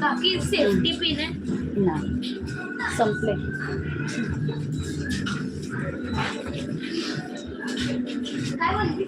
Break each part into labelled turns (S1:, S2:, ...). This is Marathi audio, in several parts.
S1: काकी सेफ्टी पिन आहे
S2: नाही. संपले.
S1: काय म्हणते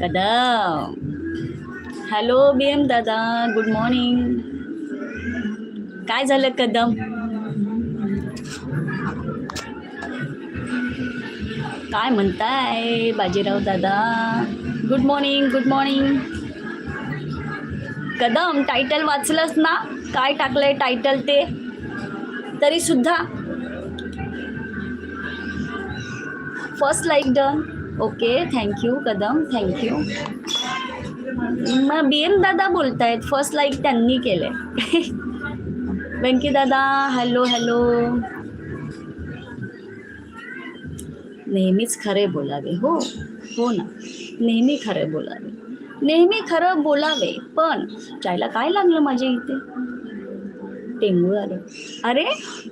S2: कदम हॅलो बी एम दादा गुड मॉर्निंग. काय झालं कदम? काय म्हणताय बाजीराव दादा? Good morning good morning Kadam title वाचलंस ना? काय टाकलंय टायटल ते? तरी सुद्धा. First like done okay thank you Kadam thank you मग बी एम दादा बोलतायत. फर्स्ट लाईक त्यांनी केले वेंकी दादा हॅलो हॅलो नेहमीच खरे बोलावे. हो हो ना. नेहमी खरे बोलावे. नेहमी खरं बोलावे पण चायला काय लागलं माझ्या इथे? टेंगू आले. अरे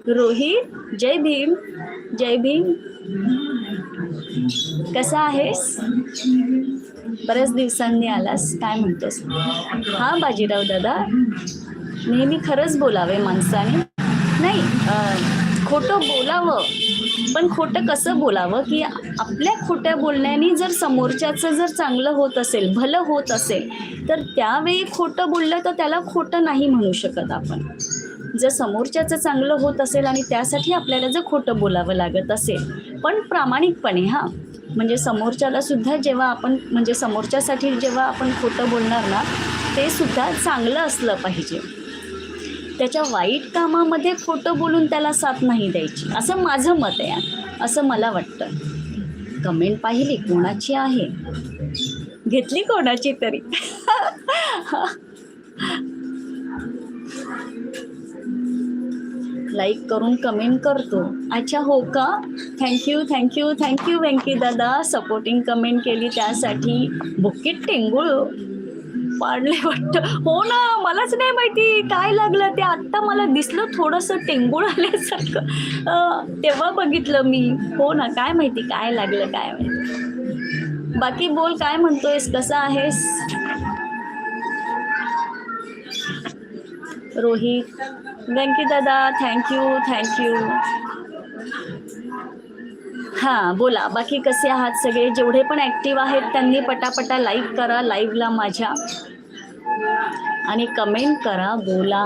S2: रोहित जय भीम जय भीम. कसा आहेस? बऱ्याच दिवसांनी आलास. काय म्हणतोस? हा बाजीराव दादा. नेहमी खरंच बोलावे माणसाने. नाही खोटं बोलावं. पण खोटं कसं बोलावं? की आपल्या खोट्या बोलण्याने जर समोरच्याचं जर चांगलं होत असेल भलं होत असेल तर त्यावेळी खोटं बोललं तर त्याला खोटं नाही म्हणू शकत आपण. जर समोरच्याचं चांगलं होत असेल आणि त्यासाठी आपल्याला जर खोटं बोलावं लागत असेल पण प्रामाणिकपणे हां. म्हणजे समोरच्याला सुद्धा जेव्हा आपण म्हणजे समोरच्यासाठी जेव्हा आपण खोटं बोलणार ना ते सुद्धा चांगलं असलं पाहिजे. त्याच्या वाईट कामामध्ये खोटं बोलून त्याला साथ नाही द्यायची. असं माझं मत आहे. असं मला वाटतं. कमेंट पाहिली कोणाची आहे? घेतली कोणाची तरी? लाईक करून कमेंट करतो. अच्छा हो का? थँक्यू थँक्यू थँक्यू व्यंकी दादा. सपोर्टिंग कमेंट केली त्यासाठी. बुकीट टेंगुळ. पाडले वाटतं. हो ना मलाच नाही माहिती. काय लागलं? ते आत्ता मला दिसलं थोडंसं टेंगुळ आल्यासारखं. तेव्हा बघितलं मी. हो ना काय माहिती काय लागलं काय माहिती. बाकी बोल काय म्हणतोयस? कसा आहेस? रोहित. व्यंकी दादा थँक्यू थँक्यू हां बोला. बाकी कसे आहात सगळे? जेवढे पण ॲक्टिव्ह आहेत त्यांनी पटापटा लाईक करा लाईव्हला माझ्या. आणि कमेंट करा बोला.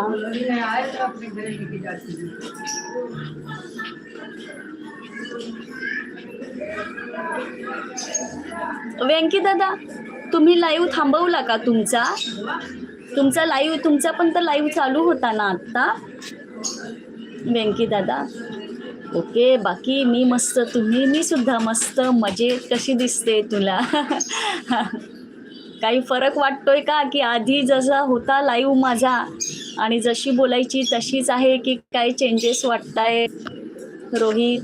S2: व्यंकी दादा तुम्ही लाईव्ह थांबवला का तुमचा? तुमचा लाईव्ह तुमचा पण तर लाईव्ह चालू होता ना आत्ता व्यंकी दादा. ओके बाकी मी मस्त. तुम्ही मी सुद्धा मस्त. मजेत कशी दिसते तुला? काही फरक वाटतोय का? की आधी जसा होता लाईव्ह माझा आणि जशी बोलायची तशीच आहे की काय चेंजेस वाटताय? रोहित.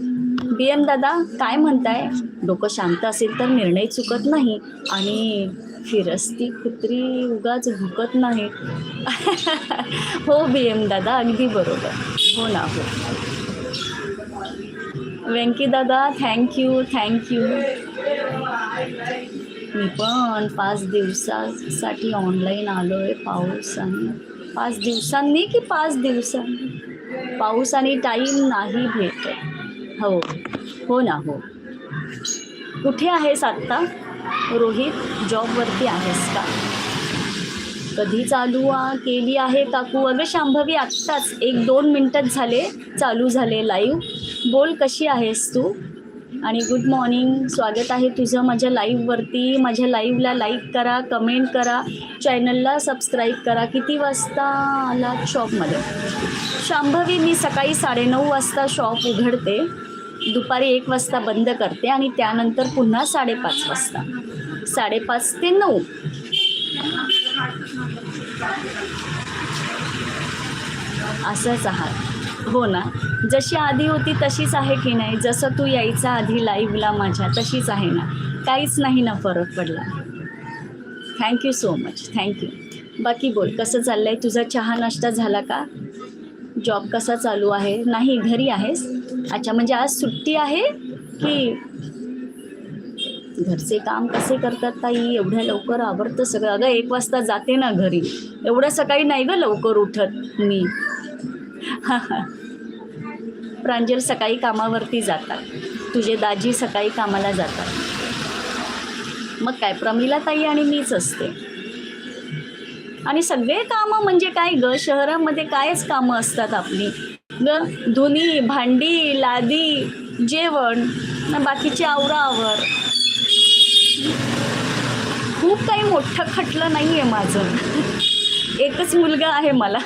S2: बी एम दादा काय म्हणताय? डोकं शांत असेल तर निर्णय चुकत नाही. आणि फिरस्ती कुत्री उगाच भुकत नाही. हो बी एम दादा अगदी बरोबर. हो ना हो. व्यंकी दादा थँक्यू थँक्यू मी पण पाच दिवसासाठी ऑनलाईन आलो आहे पाऊस आणि पाच दिवसांनी की पाच दिवसांनी? पाऊस आणि टाईम नाही भेटत. हो हो ना हो. कुठे आहेस आत्ता? रोहित जॉबवरती आहेस का? कधी चालू आ केली आहे काकू? अगं शांभवी आत्ताच एक दोन मिनटंच झाले चालू झाले लाईव्ह बोल कशी आहेस तू? आणि गुड मॉर्निंग स्वागत आहे तुझं माझ्या लाईव्हवरती माझ्या लाईव्हला लाईक करा कमेंट करा. चॅनलला सबस्क्राईब करा. किती वाजता आला शॉपमध्ये शांभवी मी सकाळी साडेनऊ वाजता शॉप उघडते. दुपारी एक वाजता बंद करते आणि त्यानंतर पुन्हा साडेपाच वाजता. साडेपाच ते नऊ. असंच आहात हो ना? जशी आधी होती तशीच आहे की नाही? जसं तू यायचा आधी लाईव्हला माझ्या तशीच आहे ना? काहीच नाही ना फरक पडला. थँक्यू सो मच थँक्यू बाकी बोल कसं चाललं आहे तुझा चहा नाश्ता झाला का? जॉब कसा चालू आहे? नाही घरी आहेस? अच्छा म्हणजे आज सुट्टी आहे की घरचे काम कसे करतात ताई? एवढ्या लवकर आवडतं सगळं. अगं एक वाजता जाते ना घरी. एवढं सकाळी नाही गं लवकर उठत मी. प्रांजल सकाळी कामावरती जातात. तुझे दाजी सकाळी कामाला जातात. मग काय प्रमिला ताई आणि मीच असते. आणि सगळे कामं म्हणजे काय ग? शहरामध्ये कायच कामं असतात आपली? ग धुनी भांडी लादी जेवण न बाकीची आवरावर. खूप काही मोठं खटलं नाही आहे माझं. एकच मुलगा आहे मला.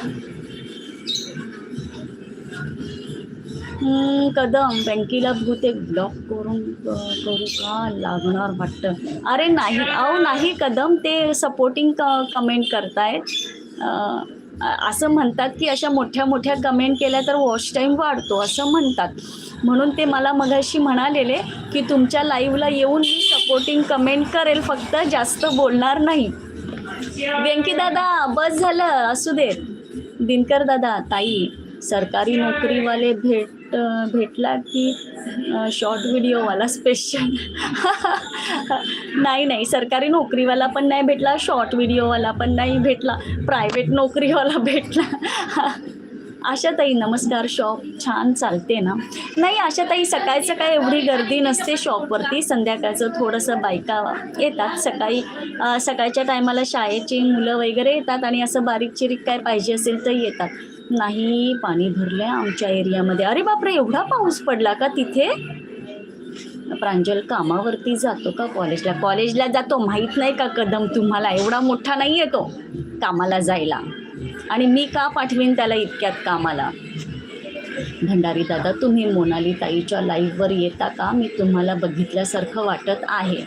S2: कदम. बँकेला बहुतेक ब्लॉक करून करू का? लागणार वाटतं. अरे नाही. अहो नाही कदम. ते सपोर्टिंग क कमेंट करतायत. असं म्हणतात की अशा मोठ्या मोठ्या कमेंट केल्या तर वॉच टाईम वाढतो असं म्हणतात. म्हणून ते मला मगाशी म्हणालेले की तुमच्या लाईव्हला येऊन मी सपोर्टिंग कमेंट करेल फक्त जास्त बोलणार नाही. व्यंकी दादा बस झालं असू दे दिनकर दादा ताई सरकारी नोकरीवाले भेट भेटला की शॉर्ट व्हिडिओवाला स्पेशल नाही नाही सरकारी नोकरीवाला पण नाही भेटला शॉर्ट व्हिडिओवाला पण नाही भेटला प्रायव्हेट नोकरीवाला भेटला. आशाताई नमस्कार शॉप छान चालते ना? नाही आशाताई सकाळचं काय एवढी गर्दी नसते शॉपवरती संध्याकाळचं थोडंसं बायका येतात. सकाळी सकाळच्या टायमाला शाळेची मुलं वगैरे येतात आणि असं बारीक चिरीक काय पाहिजे असेल तर येतात. नाही पाणी भरलं आहे आमच्या एरियामध्ये. अरे बापरे एवढा पाऊस पडला का तिथे? प्रांजल कामावरती जातो का कॉलेजला? कॉलेजला जातो माहीत नाही का कदम तुम्हाला? एवढा मोठा नाही आहे तो कामाला जायला. आणि मी का पाठवीन त्याला इतक्यात कामाला? भंडारी दादा तुम्ही मोनाली ताईच्या लाईव्हवर येता का? मी तुम्हाला बघितल्यासारखं वाटत आहे.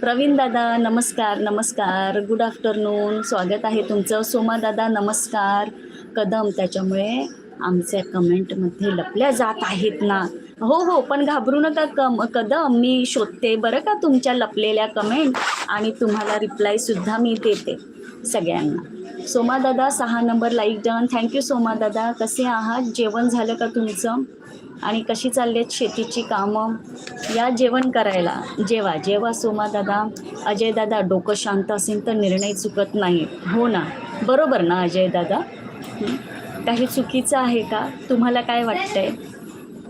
S2: प्रवीण दादा नमस्कार नमस्कार. गुड आफ्टरनून स्वागत आहे तुमचं. सोमा दादा नमस्कार. कदम. त्याच्यामुळे आमच्या कमेंटमध्ये लपल्या जात आहेत ना. हो हो पण घाबरू नका कम कदम. मी शोधते बरं का तुमच्या लपलेल्या कमेंट आणि तुम्हाला रिप्लायसुद्धा मी देते सगळ्यांना. सोमा दादा सहा number like done thank you Soma दादा. कसे आहात? जेवण झालं का तुमचं? आणि कशी चालली आहेत शेतीची कामं? या जेवण करायला. जेवा जेवा सोमा दादा. अजय दादा डोकं शांत असेल तर निर्णय चुकत नाही. हो ना. बरोबर ना अजय दादा काही चुकीचं आहे का? तुम्हाला काय वाटतंय?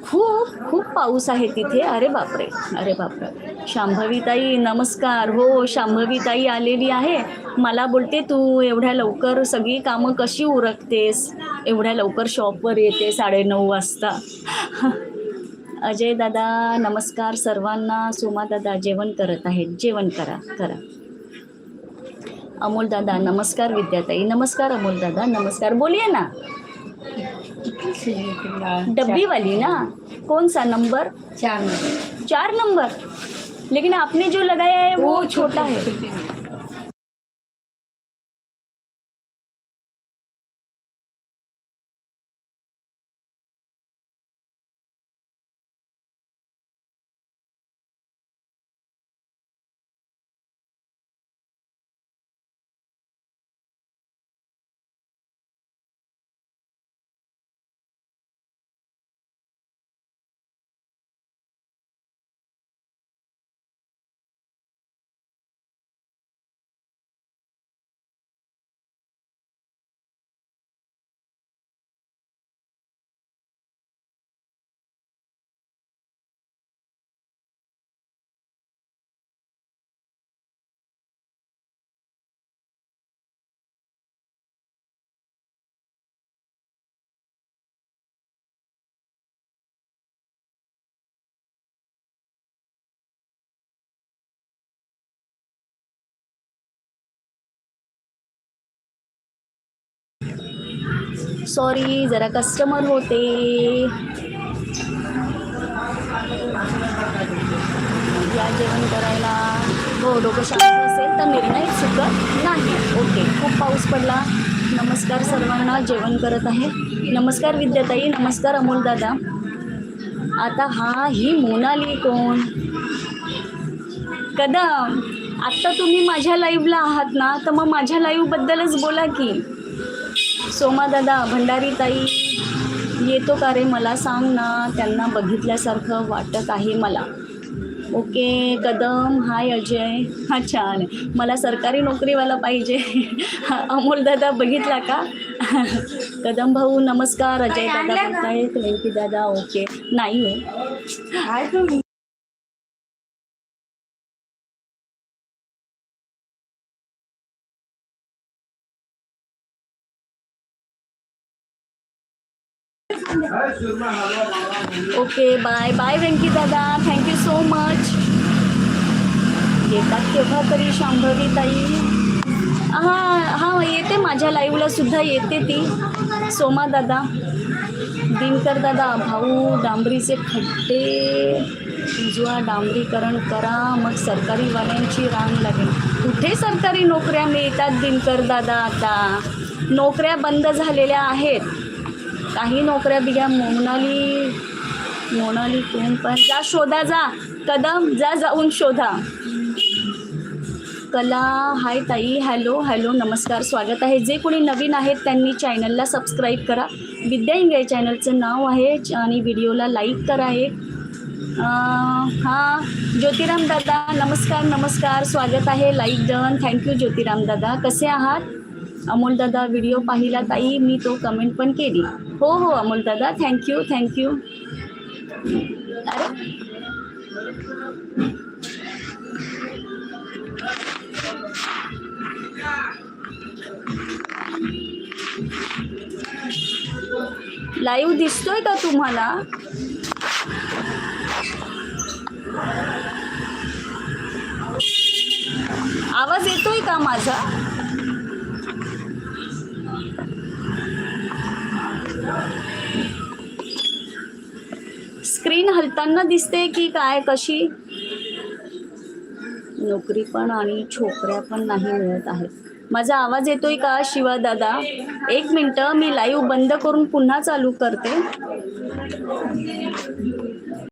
S2: खूप खूप पाऊस आहे तिथे. अरे बापरे. अरे बापरे. शांभवीताई नमस्कार. हो शांभवीताई आलेली आहे. मला बोलते तू एवढ्या लवकर सगळी कामं कशी उरकतेस? एवढ्या लवकर शॉपवर येते साडेनऊ वाजता. अजय दादा नमस्कार सर्वांना. सुमा दादा जेवण करत आहेत. जेवण करा करा. अमोल दादा नमस्कार विद्याताई. नमस्कार अमोल दादा नमस्कार. बोलिए ना. डब्बी वाली ना? कौन सा नंबर?
S3: चार नंबर.
S2: चार नंबर. लेकिन आपने जो लगाया है वो छोटा है। सॉरी जरा कस्टमर होते. या जेवण करायला. हो डोकं शांत असेल तर निर्णय चुकत नाही. ओके खूप पाऊस पडला. नमस्कार सर्वांना जेवण करत आहे. नमस्कार विद्याताई नमस्कार अमोल दादा. आता हा ही मोनाली कोण? कदम आत्ता तुम्ही माझ्या लाईव्हला आहात ना तर मग माझ्या लाईव्हबद्दलच बोला की. सोमा दादा भंडारी ताई येतो का रे मला सांग ना? त्यांना बघितल्यासारखं वाटत आहे मला. Okay Kadam hi Ajay. हा छान. आहे मला सरकारी नोकरीवाला पाहिजे. अमोल दादा बघितला का? कदम भाऊ नमस्कार. अजय दादा बोलतायत. वेंकी दादा ओके. नाही हो. ओके बाय बाय व्यंकी दादा थँक्यू सो मच येतात केव्हा तरी शांभवी ताई. हां हां येते माझ्या लाईव्हला सुद्धा येते ती. सोमा दादा दिनकर दादा भाऊ डांबरीचे खड्डे. उजवा डांबरीकरण करा. मग सरकारीवाल्यांची रांग लागेल. कुठे सरकारी नोकऱ्या मिळतात दिनकर दादा? आता नोकऱ्या बंद झालेल्या आहेत. काही नोकऱ्या बिघ्या मोनाली मोनाली कोण पण. जा शोधा जा. कदम जा जाऊन शोधा. कला हाय ताई. हॅलो हॅलो नमस्कार. स्वागत आहे. जे कोणी नवीन आहेत त्यांनी चॅनलला सबस्क्राईब करा. विद्या इंगळे चॅनलचं नाव आहे आणि व्हिडिओला लाईक करा एक हां ज्योतिराम दादा. नमस्कार नमस्कार. स्वागत आहे. Like done. थँक्यू ज्योतिराम दादा. कसे आहात? अमोल दादा व्हिडिओ पाहिला ताई मी तो कमेंट पण केली. हो हो अमोल दादा थँक्यू थँक्यू अरे. लाईव्ह दिसतोय का तुम्हाला? आवाज येतोय का माझा? स्क्रीन हलताना दिसते की काय कशी? नोकरी पण आणि छोकऱ्या पण नाही मिळत आहेत. माझा आवाज येतोय का शिवा दादा? एक मिनटं मी लाईव्ह बंद करून पुन्हा चालू करते.